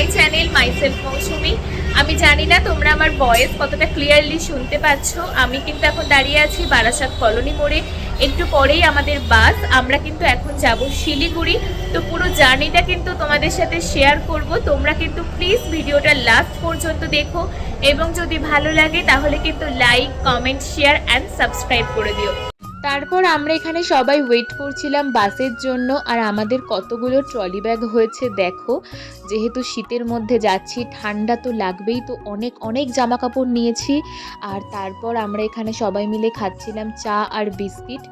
My channel myself মৌসুমি। আমি জানি না তোমরা আমার ভয়েস কতটা ক্লিয়ারলি শুনতে পাচ্ছ। আমি কিন্তু এখন দাঁড়িয়ে আছি বারাসাত কলোনি মোড়ে। একটু পরেই আমাদের বাস আমরা কিন্তু এখন যাব শিলিগুড়ি। তো পুরো জার্নিটা কিন্তু তোমাদের সাথে শেয়ার করব। তোমরা কিন্তু প্লিজ ভিডিওটা লাস্ট পর্যন্ত দেখো। এবং যদি ভালো লাগে, তাহলে কিন্তু like comment share and subscribe করে দিও। তারপর আমরা এখানে সবাই ওয়েট করছিলাম বাসের জন্য, আর আমাদের কতগুলো ট্রলি ব্যাগ হয়েছে দেখো। যেহেতু শীতের মধ্যে যাচ্ছি, ঠান্ডা তো লাগবেই তো, অনেক অনেক জামা কাপড় নিয়েছি। আর তারপর আমরা এখানে সবাই মিলে খাচ্ছিলাম চা আর বিস্কিট।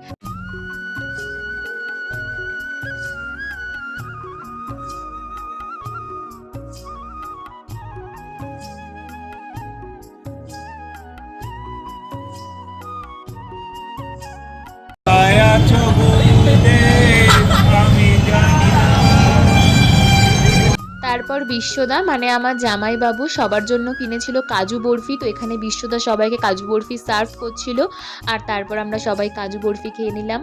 তারপর বিশ্বদা মানে আমার জামাইবাবু সবার জন্য কিনেছিল কাজু বরফি। তো এখানে বিশ্বদা সবাইকে কাজু বরফি সার্ভ করছিল। আর তারপর আমরা সবাই কাজু বরফি খেয়ে নিলাম।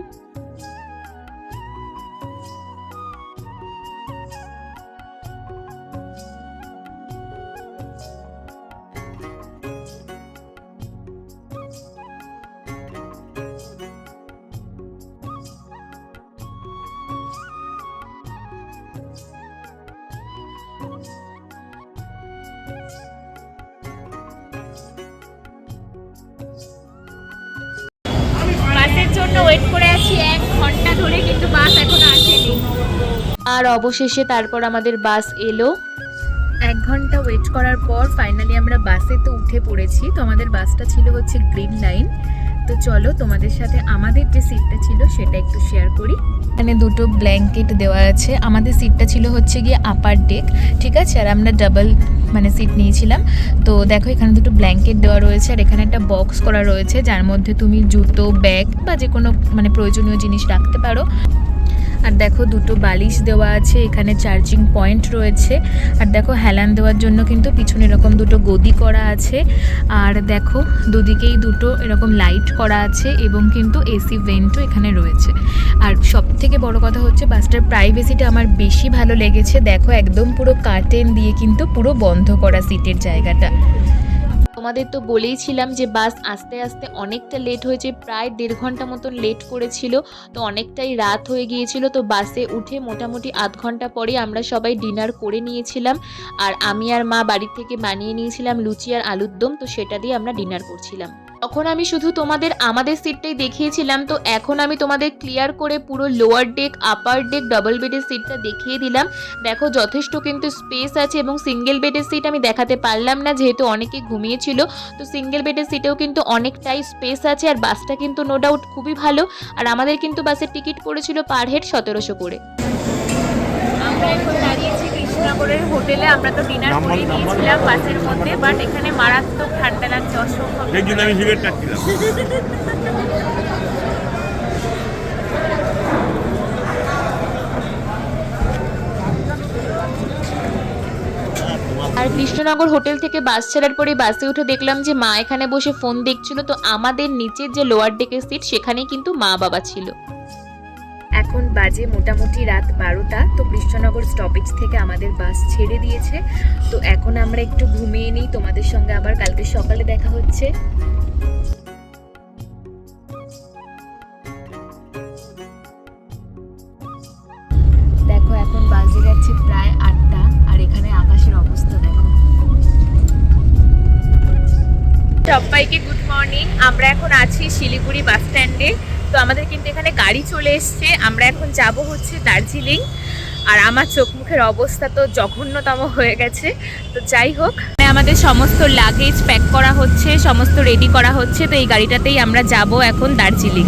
জন্য ওয়েট করে আছি। এক ঘণ্টা ধরে কিন্তু বাস এখনও আসেনি। আর অবশেষে তারপর আমাদের বাস এলো। এক ঘণ্টা ওয়েট করার পর ফাইনালি আমরা বাসে তো উঠে পড়েছি। তো আমাদের বাসটা ছিল হচ্ছে গ্রিন লাইন তো চলো তোমাদের সাথে আমাদের যে সিটটা ছিল সেটা একটু শেয়ার করি। এখানে দুটো ব্ল্যাঙ্কেট দেওয়া আছে। আমাদের সিটটা ছিল হচ্ছে গিয়ে আপার ডেক ঠিক আছে? আর আমরা ডাবল মানে সিট নিয়েছিলাম। তো দেখো, এখানে দুটো ব্ল্যাঙ্কেট দেওয়া রয়েছে আর এখানে একটা বক্স করা রয়েছে, যার মধ্যে তুমি জুতো ব্যাগ বা যে কোনো মানে প্রয়োজনীয় জিনিস রাখতে পারো। আর দেখো দুটো বালিশ দেওয়া আছে, এখানে চার্জিং পয়েন্ট রয়েছে। আর দেখো হেলান দেওয়ার জন্য কিন্তু পিছনে এরকম দুটো গদি করা আছে। আর দেখো দুদিকেই দুটো এরকম লাইট করা আছে এবং কিন্তু এসি ভেন্টও এখানে রয়েছে। আর সব থেকে বড় কথা হচ্ছে বাসটার প্রাইভেসিটা আমার বেশি ভালো লেগেছে। দেখো একদম পুরো কার্টেন দিয়ে কিন্তু পুরো বন্ধ করা সিটের জায়গাটা। তোমাদের তো বলেইছিলাম যে বাস আস্তে আস্তে অনেকটা লেট হয়েছে, প্রায় দেড় ঘণ্টা মতন লেট করেছিল, তো অনেকটাই রাত হয়ে গিয়েছিল, তো বাসে উঠে মোটামুটি আধ ঘণ্টা পরে আমরা সবাই ডিনার করে নিয়েছিলাম, আর আমি আর মা বাড়ির থেকে বানিয়ে নিয়েছিলাম লুচি আর আলুর দম তো সেটা দিয়ে আমরা ডিনার করছিলাম। তখন আমি শুধু তোমাদের, আমাদের সিটটাই দেখিয়েছিলাম, তো এখন আমি তোমাদের ক্লিয়ার করে পুরো lower deck upper deck double বেডের সিটটা দেখিয়ে দিলাম। দেখো, যথেষ্ট কিন্তু স্পেস আছে এবং সিঙ্গেল বেডের সিট আমি দেখাতে পারলাম না, যেহেতু অনেকে ঘুমিয়েছিল, তো সিঙ্গেল বেডের সিটেও কিন্তু অনেকটাই স্পেস আছে আর বাসটা কিন্তু নো ডাউট খুবই ভালো। আর আমাদের কিন্তু বাসের টিকিট পড়েছিল পার হেড সতেরোশো করে। আমরা এখন দাঁড়িয়েছি কৃষ্ণনগরের হোটেলে আমরা তো ডিনার করে নিয়েছিলাম বাসের মধ্যে বাট এখানে মারাত্মক ঠান্ডা লাগছে অসম্ভব আমি সিগারেট টাচ্ছিলাম আর কৃষ্ণনগর হোটেল থেকে বাস ছাড়ার পরে বাসে উঠে দেখলাম যে মা এখানে বসে ফোন দেখছিল তো আমাদের নিচের যে লোয়ার ডেকের সিট সেখানেই কিন্তু মা বাবা ছিল। এখন বাজে মোটামুটি রাত বারোটা, তো কৃষ্ণনগর স্টপেজ থেকে আমাদের বাস ছেড়ে দিয়েছে। তো এখন আমরা একটু ঘুমিয়ে নিই, তোমাদের সঙ্গে আবার কালকে সকালে দেখা হচ্ছে। দেখো, এখন বাজে গেছে প্রায় আটটা, আর এখানে আকাশের অবস্থা দেখো। সবাইকে গুড মর্নিং আমরা এখন আছি শিলিগুড়ি বাস স্ট্যান্ডে তো আমাদের কিন্তু এখানে গাড়ি চলে এসছে। আমরা এখন যাব হচ্ছে দার্জিলিং। আর আমার চোখ মুখের অবস্থা তো জঘন্যতম হয়ে গেছে। তো যাই হোক আমাদের সমস্ত লাগেজ প্যাক করা হচ্ছে, সমস্ত রেডি করা হচ্ছে। তো এই গাড়িটাতেই আমরা যাব এখন দার্জিলিং।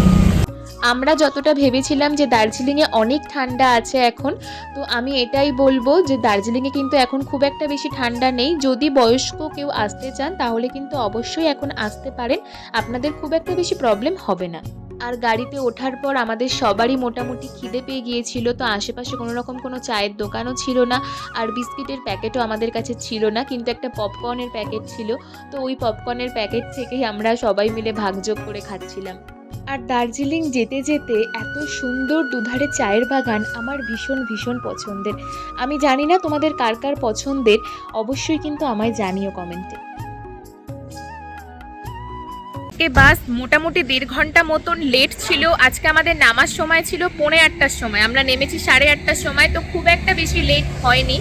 আমরা যতটা ভেবেছিলাম যে দার্জিলিংয়ে অনেক ঠান্ডা আছে এখন, তো আমি এটাই বলব যে দার্জিলিংয়ে কিন্তু এখন খুব একটা বেশি ঠান্ডা নেই। যদি বয়স্ক কেউ আসতে চান, তাহলে কিন্তু অবশ্যই এখন আসতে পারেন। আপনাদের খুব একটা বেশি প্রবলেম হবে না। আর গাড়িতে ওঠার পর আমাদের সবারই মোটামুটি খিদে পেয়ে গিয়েছিল, তো আশেপাশে কোনো রকম কোনো চায়ের দোকানও ছিল না আর বিস্কিটের প্যাকেটও আমাদের কাছে ছিল না, কিন্তু একটা পপকর্নের প্যাকেট ছিল, তো ওই পপকর্নের প্যাকেট থেকেই আমরা সবাই মিলে ভাগযোগ করে খাচ্ছিলাম। আর দার্জিলিং যেতে যেতে এত সুন্দর দুধারে চায়ের বাগান আমার ভীষণ ভীষণ পছন্দের। আমি জানি না তোমাদের কার কার পছন্দের, অবশ্যই কিন্তু আমায় জানিও কমেন্টে। এ বাস মোটামুটি দেড় ঘণ্টা মতন লেট ছিল। আজকে আমাদের নামার সময় ছিল পৌনে আটটার সময়। আমরা নেমেছি সাড়ে আটটার সময়, তো খুব একটা বেশি লেট হয়নি।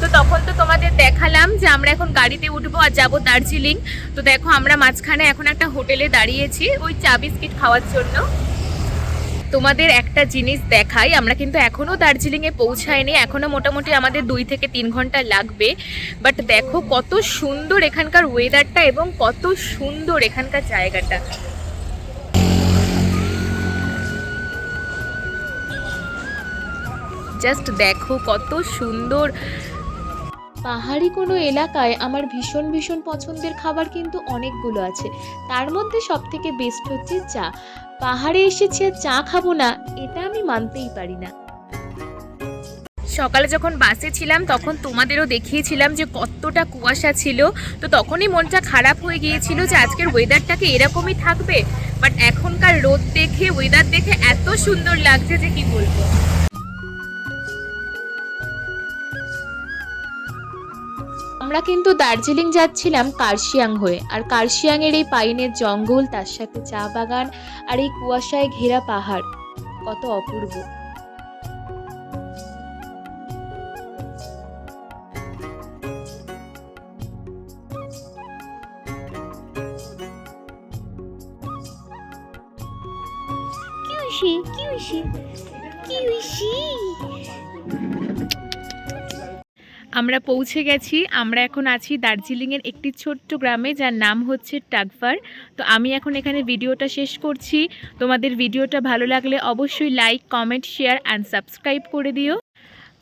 তো তখন তো তোমাদের দেখালাম যে আমরা এখন গাড়িতে উঠবো আর যাব দার্জিলিং। তো দেখো আমরা মাঝখানে এখন একটা হোটেলে দাঁড়িয়েছি, ওই চা বিস্কিট খাওয়ার জন্য। তোমাদের একটা জিনিস দেখাই, আমরা কিন্তু এখনও দার্জিলিংয়ে পৌঁছাইনি এখনও মোটামুটি আমাদের দুই থেকে তিন ঘণ্টা লাগবে। বাট দেখো কত সুন্দর এখানকার ওয়েদারটা এবং কত সুন্দর এখানকার জায়গাটা। জাস্ট দেখো কত সুন্দর পাহাড়ি কোনো এলাকায় আমার ভীষণ ভীষণ পছন্দের খাবার কিন্তু অনেকগুলো আছে। তার মধ্যে সব থেকে বেস্ট হচ্ছে চা। পাহাড়ে এসেছি চা খাব না, এটা আমি মানতেই পারি না। সকালে যখন বাসে ছিলাম, তখন তোমাদেরও দেখিয়েছিলাম যে কতটা কুয়াশা ছিল। তো তখনই মনটা খারাপ হয়ে গিয়েছিল যে আজকের ওয়েদারটাকে এরকমই থাকবে? বাট এখনকার রোদ দেখে ওয়েদার দেখে এত সুন্দর লাগছে যে কি বলব? আমরা কিন্তু দার্জিলিং যাচ্ছিলাম কার্শিয়াং হয়ে। আর কার্শিয়াংয়ের এই পাইনের জঙ্গল, তার সাথে চা বাগান আর এই কুয়াশায় ঘেরা পাহাড়, কত অপূর্ব। কিউশি কিউশি কিউশি। আমরা পৌঁছে গেছি। আমরা এখন আছি দার্জিলিংয়ের একটি ছোট্ট গ্রামে, যার নাম হচ্ছে টাকফার তো আমি এখন এখানে ভিডিওটা শেষ করছি। তোমাদের ভিডিওটা ভালো লাগলে অবশ্যই like comment share and subscribe করে দিও।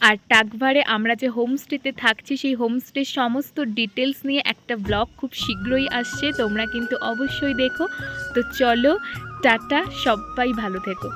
আর টাকভারে আমরা যে হোমস্টেতে থাকছি, সেই হোমস্টের সমস্ত ডিটেলস নিয়ে একটা ব্লগ খুব শীঘ্রই আসছে। তোমরা কিন্তু অবশ্যই দেখো। তো চলো, টাটা, সবাই ভালো থেকো।